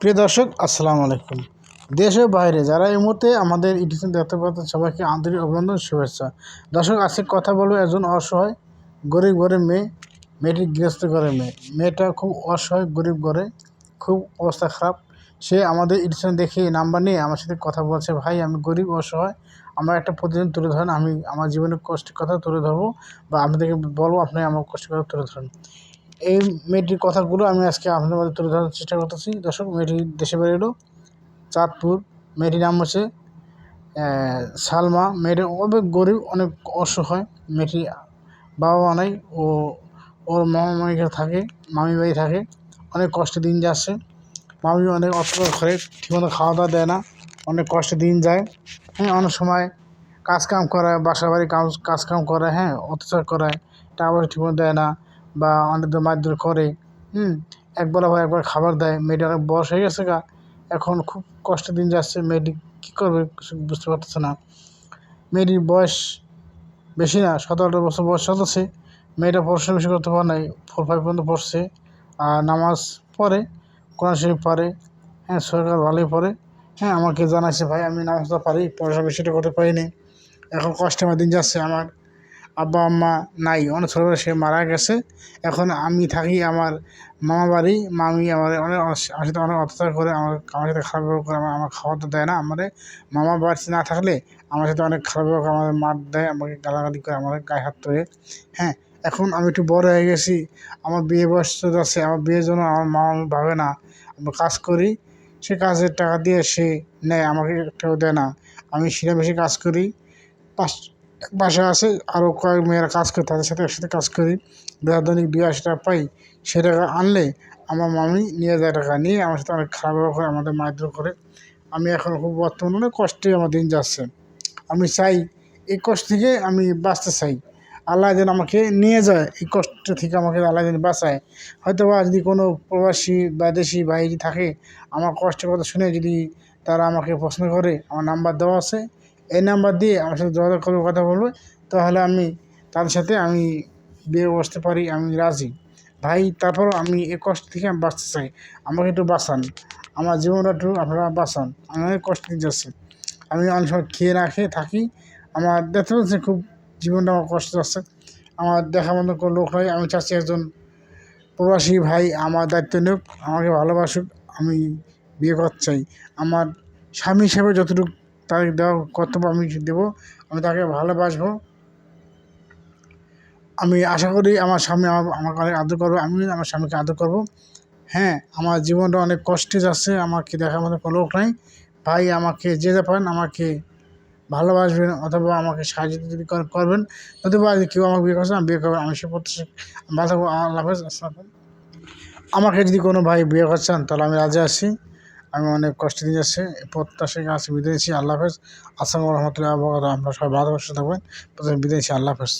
প্রিয় দর্শক, আসসালামু আলাইকুম। দেশের বাইরে, যারা এই মুহূর্তে আমাদের ইউটিউব দেখতে পাচ্ছেন, সবাইকে আন্তরিক অভিনন্দন, শুভেচ্ছা। দর্শক, আজকে কথা বলব একজন অসহায়, গরিব ঘরের মেয়ে মেয়েটি গৃহস্থ ঘরের মেয়ে। মেয়েটা খুব অসহায়, গরিব ঘরে, খুব অবস্থা খারাপ। সে আমাদের ইউটিউব দেখে নাম্বার নিয়ে আমার সাথে কথা বলছে, ভাই, আমি গরিব, অসহায়, আমার একটা প্রতিদিন তুলে ধরেন, আমি আমার জীবনের কষ্টের কথা তুলে ধরবো বা আপনাদেরকে বলব, আপনি আমার কষ্টের কথা তুলে ধরেন। এই মেয়েটির কথাগুলো আমি আজকে আপনাদের মধ্যে তুলে ধরার চেষ্টা করতেছি। দর্শক, মেয়েটি দেশে বেরিয়ে এলো, চাঁদপুর। মেয়েটির নাম হচ্ছে সালমা। মেয়েটি অনেক গরিব, অনেক অসহায়। মেয়েটি বাবা মা নাই, ও, ওর মামা মামিকে থাকে মামি বাড়ি থাকে। অনেক কষ্টে দিন যাচ্ছে। মামি অনেক অর্থ করে, ঠিকমতো খাওয়া দাওয়া দেয় না। অনেক কষ্টে দিন যায়। হ্যাঁ অনেক সময় কাজ কাম করায় বাসা বাড়ি কাজ কাজ কাম করায় হ্যাঁ অত্যাচার করায়। টাকা পয়সা ঠিকমতো দেয় না। বা অনেকদের মারধর করে, হুম? একবার আবার একবার খাবার দেয়, মেয়েটা অনেক বয়স হয়ে গেছে গা, এখন খুব কষ্টের দিন যাচ্ছে, মেয়েটি কী করবে কিছু বুঝতে পারতেছে না। মেয়েটির বয়স বেশি না, সতেরো বছর বয়স চলতেছে, মেয়েটা পড়াশোনা বেশি করতে পারে নাই ফোর ফাইভ পর্যন্ত পড়ছে, আর নামাজ পড়ে, কোরআন শরীফ পারে হ্যাঁ সরকার ভালোই পড়ে হ্যাঁ আমাকে জানাইছে, ভাই, আমি নামাজটা পারি, পড়াশোনা বেশিটা করতে পারিনি, এখন কষ্টে আমার দিন যাচ্ছে আমার। আব্বা, আম্মা নাই, অনেক ছোটোবেলা সে মারা গেছে। এখন আমি থাকি আমার মামা বাড়ি, মামি আমার অনেক আমার সাথে অনেক অত্যাচার করে, আমার আমার সাথে খারাপ ব্যবহার করে, আমার আমার খাওয়া তো দেয় না। আমাদের মামা বাড়ি না থাকলে আমার সাথে অনেক খারাপ ব্যবহার করে আমাদের মার দেয়, আমাকে গালাগালি করে, আমার গায়ে হাত ধরে। হ্যাঁ এখন আমি একটু বড় হয়ে গেছি। আমার বিয়ে বয়স আছে, আমার বিয়ের জন্য আমার মা ভাবে না। আমি কাজ করি, সে কাজের টাকা দিয়ে সে নেয়, আমাকে কেউ দেয় না। আমি সেটা বেশি কাজ করি। পাঁচ বাসা আছে আরও কয়েক মেয়েরা কাজ করে, তাদের সাথে একসাথে কাজ করি। দৈনিক দুই আশি টাকা পাই, সে টাকা আনলে আমার মামি নিয়ে যায় টাকা, নিয়ে আমার সাথে অনেক খারাপ ব্যবহার করে, আমাদের মারধর করে। আমি এখন খুব বর্তমানে অনেক কষ্টে আমার দিন যাচ্ছে। আমি চাই, এই কষ্ট থেকে আমি বাঁচতে চাই। আল্লাহ যেন আমাকে নিয়ে যায়, এই কষ্ট থেকে আমাকে আল্লাহ যেন বাঁচায়। হয়তো বা যদি কোনো প্রবাসী বা দেশি বাইরে থাকে, আমার কষ্টের কথা শুনে যদি তারা আমাকে প্রশ্ন করে, আমার নাম্বার দেওয়া আছে এই নাম্বার দিয়ে আমার সাথে যোগাযোগ করবে কথা বলবে। তাহলে আমি তাদের সাথে আমি বিয়ে বসতে পারি, আমি রাজি। ভাই, তারপরও আমি এ কষ্ট থেকে আমি বাঁচতে চাই। আমাকে একটু বাঁচান। আমার জীবনটা একটু আপনারা বাঁচান। আমি অনেক কষ্ট যাচ্ছে। আমি অনেক সময় খেয়ে না খেয়ে থাকি। আমার দেখতে পাচ্ছি খুব জীবনটা আমার কষ্ট যাচ্ছে। আমার দেখা মতো কোনো লোক নয় আমি চাচ্ছি একজন প্রবাসী ভাই। আমার দায়িত্ব নিক, আমাকে ভালোবাসুক। আমি বিয়ে করতে চাই। আমার স্বামী হিসেবে যতটুকু তাকে দেওয়া কর্তব্য আমি দেবো, আমি তাকে ভালোবাসবো। আমি আশা করি আমার স্বামী আমাকে অনেক আদর করবে আমি আমার স্বামীকে আদর করব। হ্যাঁ আমার জীবনটা অনেক কষ্টে যাচ্ছে, আমাকে দেখার মতো কোনো লোক নাই। ভাই, আমাকে যেতে পারেন, আমাকে ভালোবাসবেন, অথবা আমাকে সাহায্য যদি করবেন অথবা কেউ আমাকে বিয়ে করছে, আমি বিয়ে করবেন আমি সে আল্লাহ আমাকে যদি কোনো ভাই বিয়ে করছেন, তাহলে আমি রাজি আছি। আমি অনেক কষ্ট নিয়ে যাচ্ছি প্রত্যাশী গাছ বিদেশি আল্লাহ হাফেজ। আসসালামু রহমতুল্লাহ আমরা সবাই ভালোবাসা থাকবেন। বিদেশি আল্লাহ হাফেজ।